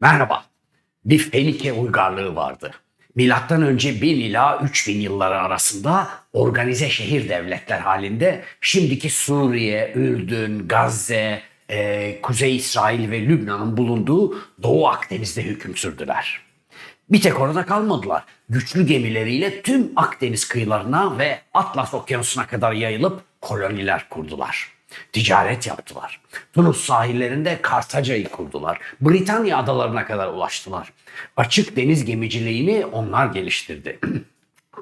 Merhaba. Bir Fenike uygarlığı vardı. Milattan önce 1000 ila 3000 yılları arasında organize şehir devletler halinde şimdiki Suriye, Ürdün, Gazze, e, Kuzey İsrail ve Lübnan'ın bulunduğu Doğu Akdeniz'de hüküm sürdüler. Bir tek orada kalmadılar. Güçlü gemileriyle tüm Akdeniz kıyılarına ve Atlas Okyanusu'na kadar yayılıp koloniler kurdular. Ticaret yaptılar. Tunus sahillerinde Kartaca'yı kurdular. Britanya adalarına kadar ulaştılar. Açık deniz gemiciliğini onlar geliştirdi.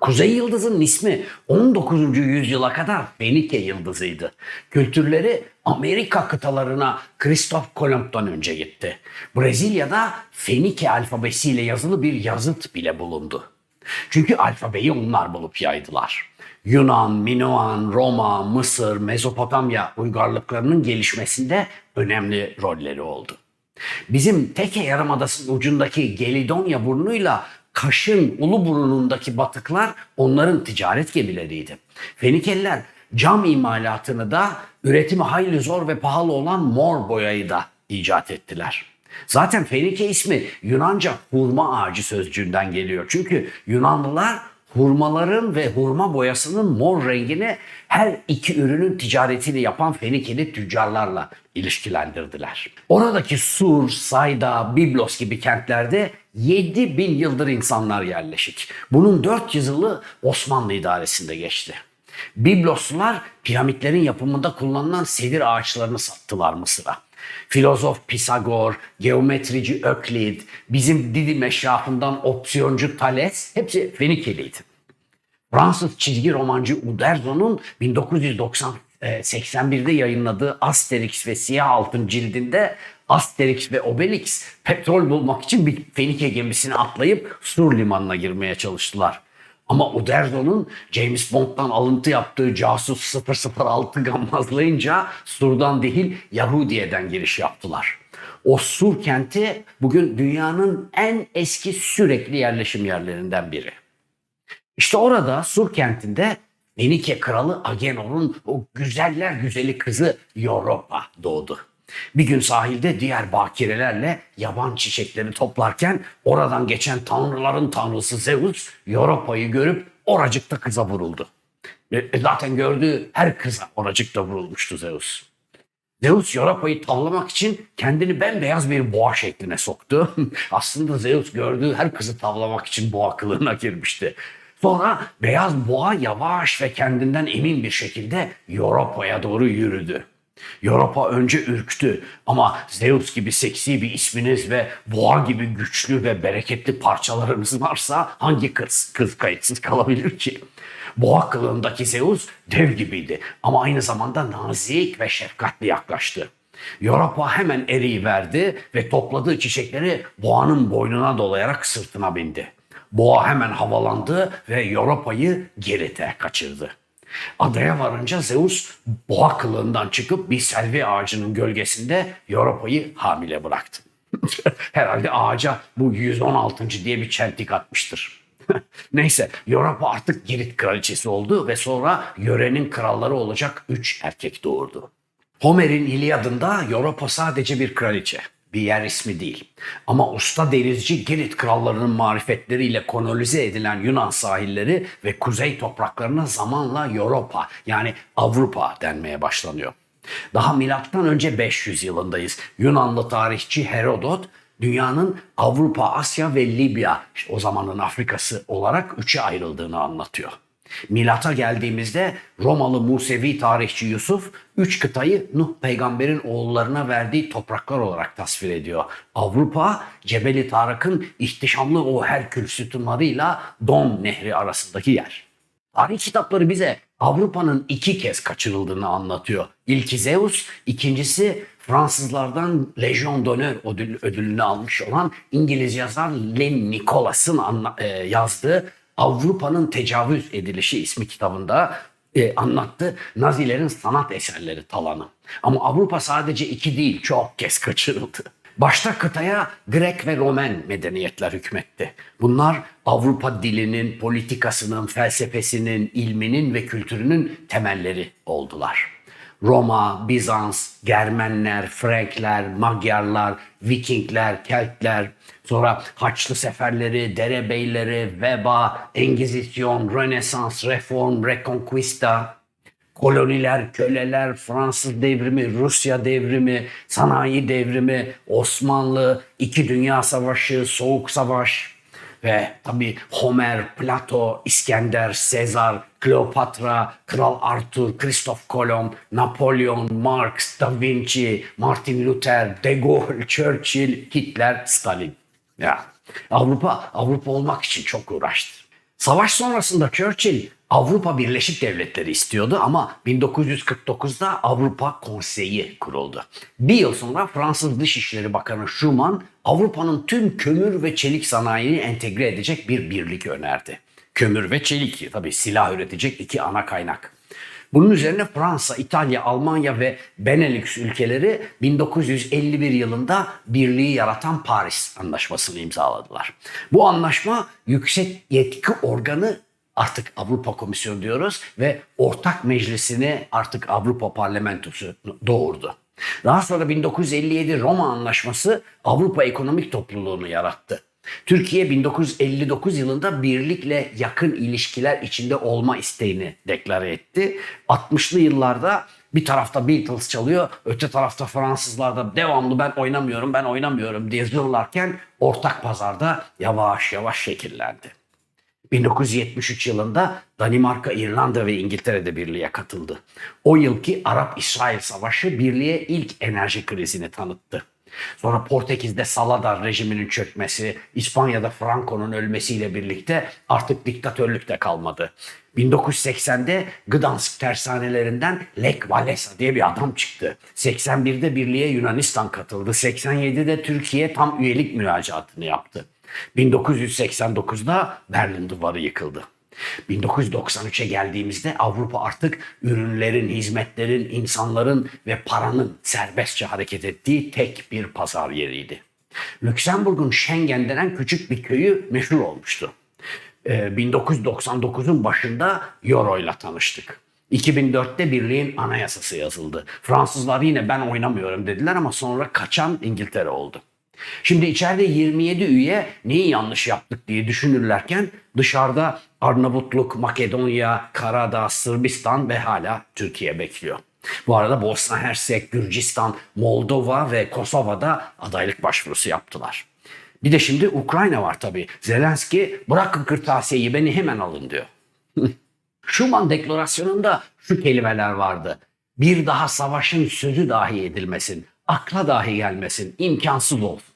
Kuzey Yıldızı'nın ismi 19. yüzyıla kadar Fenike Yıldızı'ydı. Kültürleri Amerika kıtalarına Kristof Kolomb'dan önce gitti. Brezilya'da Fenike alfabesiyle yazılı bir yazıt bile bulundu. Çünkü alfabeyi onlar bulup yaydılar. Yunan, Minoan, Roma, Mısır, Mezopotamya uygarlıklarının gelişmesinde önemli rolleri oldu. Bizim Teke Yarımadası'nın ucundaki Gelidonya burnuyla Kaş'ın ulu burnundaki batıklar onların ticaret gemileriydi. Fenikeliler cam imalatını da üretimi hayli zor ve pahalı olan mor boyayı da icat ettiler. Zaten Fenike ismi Yunanca hurma ağacı sözcüğünden geliyor. Çünkü Yunanlılar hurmaların ve hurma boyasının mor rengini her iki ürünün ticaretini yapan Fenikeli tüccarlarla ilişkilendirdiler. Oradaki Sur, Sayda, Biblos gibi kentlerde 7 bin yıldır insanlar yerleşik. Bunun 400 yılı Osmanlı idaresinde geçti. Bibloslular piramitlerin yapımında kullanılan sedir ağaçlarını sattılar Mısır'a. Filozof Pisagor, geometrici Öklid, bizim Didim eşrafından opsiyoncu Thales hepsi Fenikeliydi. Fransız çizgi romancı Uderzo'nun 1981'de yayınladığı Asterix ve Siyah Altın cildinde Asterix ve Obelix petrol bulmak için bir Fenike gemisine atlayıp Sur limanına girmeye çalıştılar. Ama Uderzo'nun James Bond'dan alıntı yaptığı casus 006 gammazlayınca Sur'dan değil Yahudiye'den giriş yaptılar. O Sur kenti bugün dünyanın en eski sürekli yerleşim yerlerinden biri. İşte orada Sur kentinde Fenike kralı Agenor'un o güzeller güzeli kızı Europa doğdu. Bir gün sahilde diğer bakirelerle yaban çiçekleri toplarken oradan geçen tanrıların tanrısı Zeus Europa'yı görüp oracıkta kıza vuruldu. E, Zaten gördüğü her kıza oracıkta vurulmuştu Zeus. Zeus Europa'yı tavlamak için kendini bembeyaz bir boğa şekline soktu. Aslında Zeus gördüğü her kızı tavlamak için boğa kılığına girmişti. Sonra beyaz boğa yavaş ve kendinden emin bir şekilde Europa'ya doğru yürüdü. Europa önce ürktü ama Zeus gibi seksi bir isminiz ve boğa gibi güçlü ve bereketli parçalarınız varsa hangi kız, kız kayıtsız kalabilir ki? Boğa kılığındaki Zeus dev gibiydi ama aynı zamanda nazik ve şefkatli yaklaştı. Europa hemen eriyi verdi ve topladığı çiçekleri boğanın boynuna dolayarak sırtına bindi. Boğa hemen havalandı ve Europa'yı geride kaçırdı. Adaya varınca Zeus boğa kılığından çıkıp bir selvi ağacının gölgesinde Europa'yı hamile bıraktı. Herhalde ağaca bu 116. diye bir çentik atmıştır. Neyse Europa artık Girit kraliçesi oldu ve sonra yörenin kralları olacak 3 erkek doğurdu. Homer'in İlyadında Europa sadece bir kraliçe, bir yer ismi değil. Ama usta denizci Girit krallarının marifetleriyle kolonize edilen Yunan sahilleri ve kuzey topraklarına zamanla Europa yani Avrupa denmeye başlanıyor. Daha milattan önce 500 yılındayız. Yunanlı tarihçi Herodot dünyanın Avrupa, Asya ve Libya işte o zamanın Afrikası olarak üçe ayrıldığını anlatıyor. Milata geldiğimizde Romalı Musevi tarihçi Yusuf üç kıtayı Nuh peygamberin oğullarına verdiği topraklar olarak tasvir ediyor. Avrupa Cebeli Tarık'ın ihtişamlı o Herkül sütunlarıyla Don Nehri arasındaki yer. Tarih kitapları bize Avrupa'nın iki kez kaçırıldığını anlatıyor. İlki Zeus, ikincisi Fransızlardan Legion d'Honneur ödül, ödülünü almış olan İngiliz yazar Len Nicholas'ın e, yazdığı Avrupa'nın Tecavüz Edilişi ismi kitabında e, anlattı. Nazilerin sanat eserleri talanı. Ama Avrupa sadece iki değil çok kez kaçırıldı. Başta kıtaya Grek ve Romen medeniyetler hükmetti. Bunlar Avrupa dilinin, politikasının, felsefesinin, ilminin ve kültürünün temelleri oldular. Roma, Bizans, Germenler, Frankler, Magyarlar, Vikingler, Keltler, sonra Haçlı seferleri, derebeyleri, veba, Engizisyon, Rönesans, Reform, Reconquista, koloniler, köleler, Fransız devrimi, Rusya devrimi, sanayi devrimi, Osmanlı, İki Dünya Savaşı, Soğuk Savaş ve tabii Homer, Plato, İskender, Sezar, Kleopatra, Kral Arthur, Kristof Kolomb, Napolyon, Marx, Da Vinci, Martin Luther, De Gaulle, Churchill, Hitler, Stalin. Ya Avrupa Avrupa olmak için çok uğraştı. Savaş sonrasında Churchill Avrupa Birleşik Devletleri istiyordu ama 1949'da Avrupa Konseyi kuruldu. Bir yıl sonra Fransız Dışişleri Bakanı Schuman Avrupa'nın tüm kömür ve çelik sanayini entegre edecek bir birlik önerdi. Kömür ve çelik tabii silah üretecek iki ana kaynak. Bunun üzerine Fransa, İtalya, Almanya ve Benelux ülkeleri 1951 yılında birliği yaratan Paris Anlaşması'nı imzaladılar. Bu anlaşma yüksek yetki organı artık Avrupa Komisyonu diyoruz ve ortak meclisini artık Avrupa Parlamentosu doğurdu. Daha sonra 1957 Roma Anlaşması Avrupa Ekonomik Topluluğunu yarattı. Türkiye 1959 yılında birlikle yakın ilişkiler içinde olma isteğini deklare etti. 60'lı yıllarda bir tarafta Beatles çalıyor, öte tarafta Fransızlar da devamlı ben oynamıyorum, ben oynamıyorum diye zırlarken ortak pazarda yavaş yavaş şekillendi. 1973 yılında Danimarka, İrlanda ve İngiltere de birliğe katıldı. O yılki Arap-İsrail Savaşı birliğe ilk enerji krizini tanıttı. Sonra Portekiz'de Saladar rejiminin çökmesi, İspanya'da Franco'nun ölmesiyle birlikte artık diktatörlük de kalmadı. 1980'de Gdansk tersanelerinden Lech Walesa diye bir adam çıktı. 81'de birliğe Yunanistan katıldı. 87'de Türkiye tam üyelik müracaatını yaptı. 1989'da Berlin Duvarı yıkıldı. 1993'e geldiğimizde Avrupa artık ürünlerin, hizmetlerin, insanların ve paranın serbestçe hareket ettiği tek bir pazar yeriydi. Lüksemburg'un Schengen denen küçük bir köyü meşhur olmuştu. Ee, 1999'un başında Euro ile tanıştık. 2004'te birliğin anayasası yazıldı. Fransızlar yine ben oynamıyorum dediler ama sonra kaçan İngiltere oldu. Şimdi içeride 27 üye neyi yanlış yaptık diye düşünürlerken dışarıda Arnavutluk, Makedonya, Karadağ, Sırbistan ve hala Türkiye bekliyor. Bu arada Bosna Hersek, Gürcistan, Moldova ve Kosova'da adaylık başvurusu yaptılar. Bir de şimdi Ukrayna var tabii. Zelenski bırakın kırtasiyeyi beni hemen alın diyor. Schuman deklarasyonunda şu kelimeler vardı. Bir daha savaşın sözü dahi edilmesin, akla dahi gelmesin, imkansız olsun.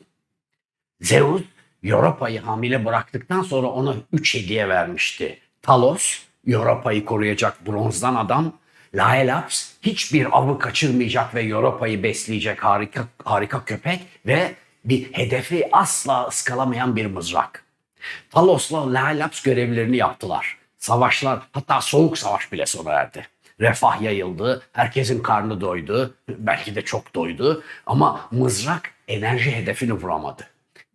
Zeus Europa'yı hamile bıraktıktan sonra ona üç hediye vermişti. Talos, Europa'yı koruyacak bronzdan adam. Laelaps, hiçbir avı kaçırmayacak ve Europa'yı besleyecek harika, harika köpek ve bir hedefi asla ıskalamayan bir mızrak. Talos'la Laelaps görevlerini yaptılar. Savaşlar hatta soğuk savaş bile sona erdi. Refah yayıldı, herkesin karnı doydu, belki de çok doydu ama mızrak enerji hedefini vuramadı.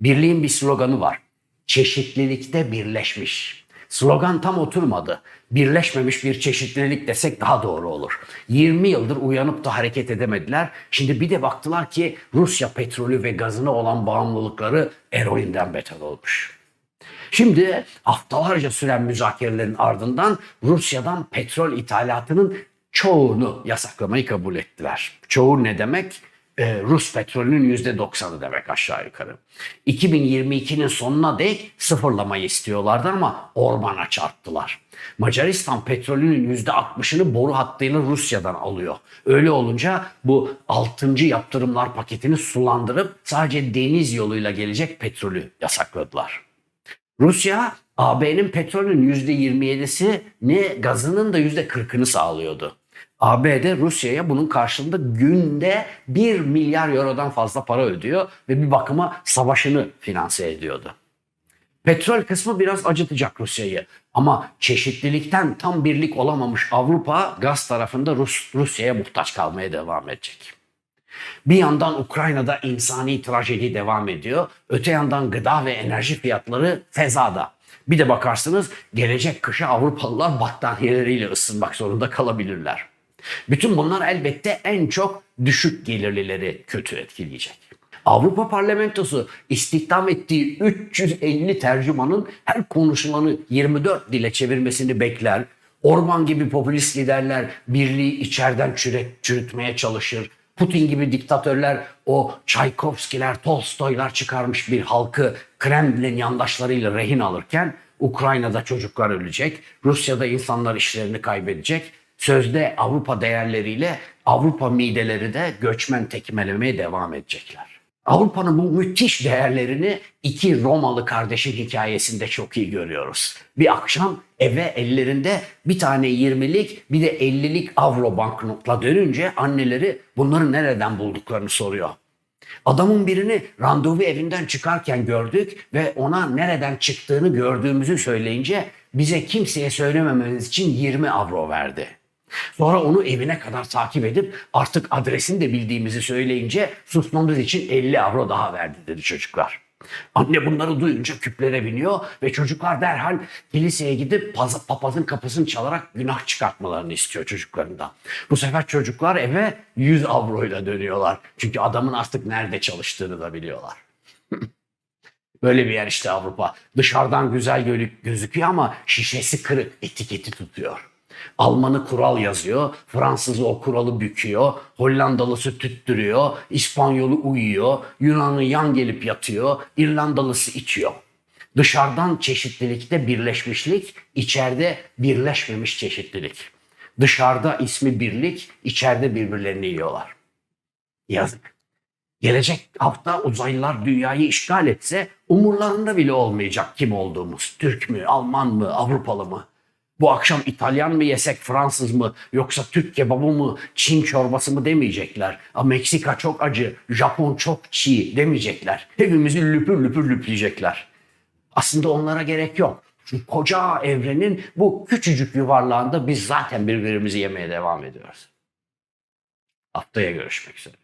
Birliğin bir sloganı var. Çeşitlilikte birleşmiş. Slogan tam oturmadı. Birleşmemiş bir çeşitlilik desek daha doğru olur. 20 yıldır uyanıp da hareket edemediler. Şimdi bir de baktılar ki Rusya petrolü ve gazına olan bağımlılıkları eroinden beter olmuş. Şimdi haftalarca süren müzakerelerin ardından Rusya'dan petrol ithalatının çoğunu yasaklamayı kabul ettiler. Çoğu ne demek? Ee, Rus petrolünün %90'ı demek aşağı yukarı. 2022'nin sonuna dek sıfırlamayı istiyorlardı ama ormana çarptılar. Macaristan petrolünün %60'ını boru hattıyla Rusya'dan alıyor. Öyle olunca bu 6. yaptırımlar paketini sulandırıp sadece deniz yoluyla gelecek petrolü yasakladılar. Rusya AB'nin petrolün %27'si ne gazının da %40'ını sağlıyordu. ABD Rusya'ya bunun karşılığında günde 1 milyar eurodan fazla para ödüyor ve bir bakıma savaşını finanse ediyordu. Petrol kısmı biraz acıtacak Rusya'yı ama çeşitlilikten tam birlik olamamış Avrupa gaz tarafında Rus, Rusya'ya muhtaç kalmaya devam edecek. Bir yandan Ukrayna'da insani trajedi devam ediyor. Öte yandan gıda ve enerji fiyatları fezada. Bir de bakarsınız gelecek kışa Avrupalılar battaniyeleriyle ısınmak zorunda kalabilirler. Bütün bunlar elbette en çok düşük gelirlileri kötü etkileyecek. Avrupa Parlamentosu istihdam ettiği 350 tercümanın her konuşulanı 24 dile çevirmesini bekler. Orban gibi popülist liderler birliği içeriden çürüt, çürütmeye çalışır. Putin gibi diktatörler o Çaykovskiler, Tolstoylar çıkarmış bir halkı Kremlin yandaşlarıyla rehin alırken Ukrayna'da çocuklar ölecek, Rusya'da insanlar işlerini kaybedecek. Sözde Avrupa değerleriyle Avrupa mideleri de göçmen tekmelemeye devam edecekler. Avrupa'nın bu müthiş değerlerini iki Romalı kardeşin hikayesinde çok iyi görüyoruz. Bir akşam eve ellerinde bir tane 20'lik bir de 50'lik avro banknotla dönünce anneleri bunları nereden bulduklarını soruyor. Adamın birini randevu evinden çıkarken gördük ve ona nereden çıktığını gördüğümüzü söyleyince bize kimseye söylememeniz için 20 avro verdi. Sonra onu evine kadar takip edip artık adresini de bildiğimizi söyleyince susmamız için 50 avro daha verdi dedi çocuklar. Anne bunları duyunca küplere biniyor ve çocuklar derhal kiliseye gidip paz- papazın kapısını çalarak günah çıkartmalarını istiyor çocuklarından. Bu sefer çocuklar eve 100 avroyla dönüyorlar. Çünkü adamın artık nerede çalıştığını da biliyorlar. Böyle bir yer işte Avrupa. Dışarıdan güzel gö- gözüküyor ama şişesi kırık, etiketi tutuyor. Almanı kural yazıyor, Fransızı o kuralı büküyor, Hollandalısı tüttürüyor, İspanyolu uyuyor, Yunanı yan gelip yatıyor, İrlandalısı içiyor. Dışarıdan çeşitlilikte birleşmişlik, içeride birleşmemiş çeşitlilik. Dışarıda ismi birlik, içeride birbirlerini yiyorlar. Yazık. Gelecek hafta uzaylılar dünyayı işgal etse umurlarında bile olmayacak kim olduğumuz. Türk mü, Alman mı, Avrupalı mı? Bu akşam İtalyan mı yesek, Fransız mı, yoksa Türk kebabı mı, Çin çorbası mı demeyecekler. A, Meksika çok acı, Japon çok çiğ demeyecekler. Hepimizi lüpür lüpür lüpleyecekler. Aslında onlara gerek yok. Şu koca evrenin bu küçücük yuvarlağında biz zaten birbirimizi yemeye devam ediyoruz. Haftaya görüşmek üzere.